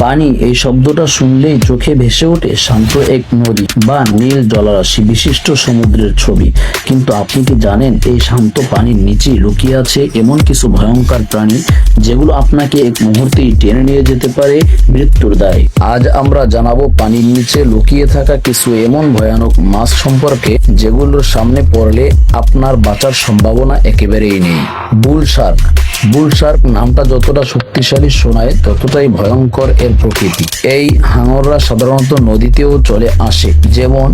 পানি এই শব্দটা শুনলেই চোখে ভেসে ওঠে শান্ত এক নদী বা নীল জলরাশি বিশিষ্ট সমুদ্রের ছবি। কিন্তু আপনি কি জানেন এই শান্ত পানির নিচে লুকিয়ে আছে এমন কিছু ভয়ঙ্কর প্রাণী যেগুলো আপনাকে এক মুহূর্তেই টেনে নিয়ে যেতে পারে মৃত্যুর দায়? আজ আমরা জানাব পানির নিচে লুকিয়ে থাকা কিছু এমন ভয়ানক মাছ সম্পর্কে যেগুলোর সামনে পড়লে আপনার বাঁচার সম্ভাবনা একেবারেই নেই। বুল শার্ক। বুল শার্ক নামটা যতটা শক্তিশালী শোনায়, ততটাই ভয়ঙ্কর এর প্রকৃতি। এই হাঙররা সাধারণত নদীতেও চলে আসে, যেমন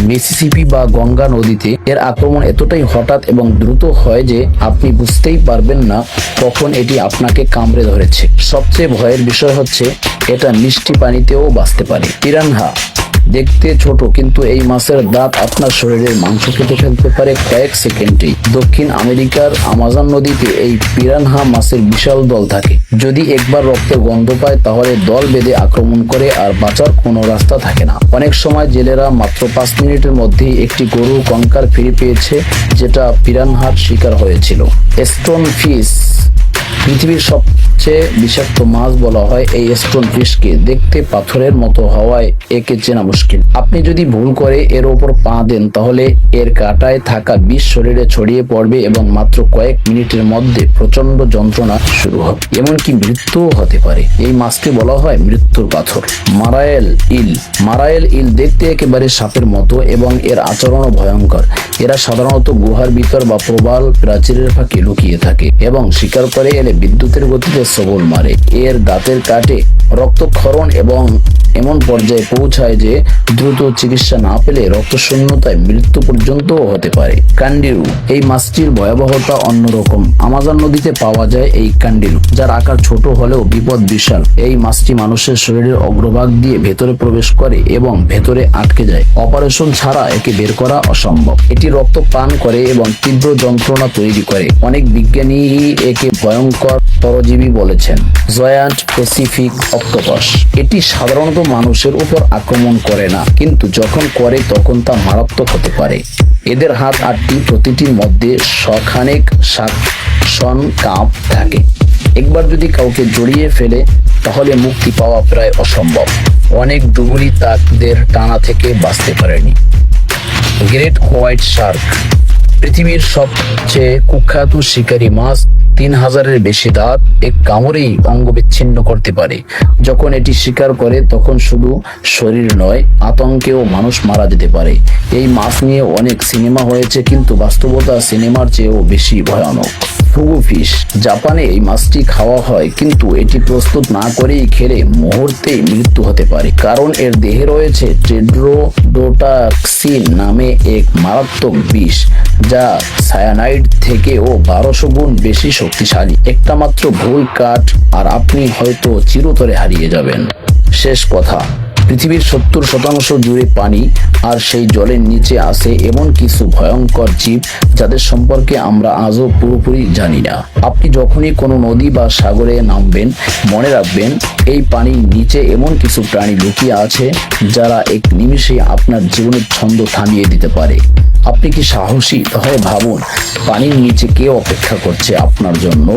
মিসিসিপি বা গঙ্গা নদীতে। এর আক্রমণ এতটাই হঠাৎ এবং দ্রুত হয় যে আপনি বুঝতেই পারবেন না কখন এটি আপনাকে কামড়ে ধরেছে। সবচেয়ে ভয়ের বিষয় হচ্ছে, এটা মিষ্টি পানিতেও বাঁচতে পারে। পিরানহা দেখতে ছোট, কিন্তু এই মাছের দাঁত আপনার শরীরের মাংস কেটে ফেলতে পারে কয়েক সেকেন্ডেই দক্ষিণ আমেরিকার আমাজন নদীতে এই পিরানহা মাছের বিশাল দল থাকে। যদি একবার রক্তের গন্ধ পায়, তাহলে দল বেঁধে আক্রমণ করে আর বাঁচার কোনো রাস্তা থাকে না। অনেক সময় জেলেরা মাত্র পাঁচ মিনিটের মধ্যেই একটি গরু কঙ্কার ফিরে পেয়েছে, যেটা পিরানহার শিকার হয়েছিল। স্টোন ফিশ পৃথিবীর সবচেয়ে বিষাক্ত মাছ বলা হয় এই স্টোন ফিশকে দেখতে পাথরের মতো হওয়ায় একে চেনা মুশকিল। আপনি যদি ভুল করে এর ওপর পা দেন, তাহলে এর কাঁটায় থাকা বিষ শরীরে ছড়িয়ে পড়বে এবং মাত্র কয়েক মিনিটের মধ্যে প্রচণ্ড যন্ত্রণা শুরু হবে। এমনকি মৃত্যুও হতে পারে। এই মাছকে বলা হয় মৃত্যুর পাথর। মারায়েল ইল। মারায়েল ইল দেখতে একেবারে সাপের মতো এবং এর আচরণও ভয়ঙ্কর। এরা সাধারণত গুহার ভিতর বা প্রবাল প্রাচীরের ফাঁকে লুকিয়ে থাকে এবং শিকার করে এলে বিদ্যুতের গতিতে সবল মারে। এর দাঁতের কাটে রক্তক্ষরণ এবং এমন পর্যায়ে পৌঁছায় যে দ্রুত চিকিৎসা না পেলে রক্তশূন্যতায় মৃত্যু পর্যন্ত হতে পারে। কান্ডিরু, এই মাছটির ভয়াবহতা অন্যরকম। আমাজন নদীতে পাওয়া যায় এই কান্ডিরু, যার আকার ছোট হলেও বিপদ বিশাল। এই মাছটি মানুষের শরীরের অগ্রভাগ দিয়ে ভেতরে প্রবেশ করে এবং ভেতরে আটকে যায়। অপারেশন ছাড়া একে বের করা অসম্ভব। এটি রক্ত পান করে এবং তীব্র যন্ত্রণা তৈরি করে। অনেক বিজ্ঞানী একে ভয়ঙ্কর পরজীবী বলেছেন। Giant Pacific octopus. এটি সাধারণত মানুষের উপর আক্রমণ করে না, কিন্তু যখন করে তখন তা মারাত্মক হতে পারে। এদের হাত আটটি, প্রতিটির মধ্যে শখানেক শাকসন কাপ থাকে। একবার যদি কাউকে জড়িয়ে ফেলে, তাহলে মুক্তি পাওয়া প্রায় অসম্ভব। অনেক ডুবুরি তাকদের টানা থেকে বাঁচতে পারেনি। গ্রেট হোয়াইট শার্ক পৃথিবীর সবচেয়ে কুখ্যাত শিকারী মাছ তিন হাজারের বেশি দাঁত এক কামড়েই অঙ্গ বিচ্ছিন্ন করতে পারে। যখন এটি শিকার করে, তখন শুধু শরীর নয়, আতঙ্কেও মানুষ মারা যেতে পারে। এই মাছ নিয়ে অনেক সিনেমা হয়েছে, কিন্তু বাস্তবতা সিনেমার চেয়েও বেশি ভয়ানক। ফুগু ফিশ জাপানে এই মাছটি খাওয়া হয়, কিন্তু এটি প্রস্তুত না করেই খেলে মুহূর্তেই মৃত্যু হতে পারে। কারণ এর দেহে রয়েছে টেড্রোডোটাক্সিন নামে এক মারাত্মক বিষ, যা সায়ানাইড থেকেও বারোশো গুণ বেশি শক্তিশালী। একটা মাত্র ভুল কাঠ আর আপনি হয়তো চিরতরে হারিয়ে যাবেন। শেষ কথা। পৃথিবীর সত্তর শতাংশ জুড়ে পানি আর সেই জলের নিচে আছে এমন কিছু ভয়ঙ্কর জীব যাদের সম্পর্কে আমরা আজও পুরোপুরি জানি না। আপনি যখনই কোনো নদী বা সাগরে নামবেন, মনে রাখবেন এই পানির নিচে এমন কিছু প্রাণী লুকিয়ে আছে যারা এক নিমিষে আপনার জীবনের ছন্দ থামিয়ে দিতে পারে। আপনি কি সাহসী? তাহলে ভাবুন, পানির নিচে কে অপেক্ষা করছে আপনার জন্য?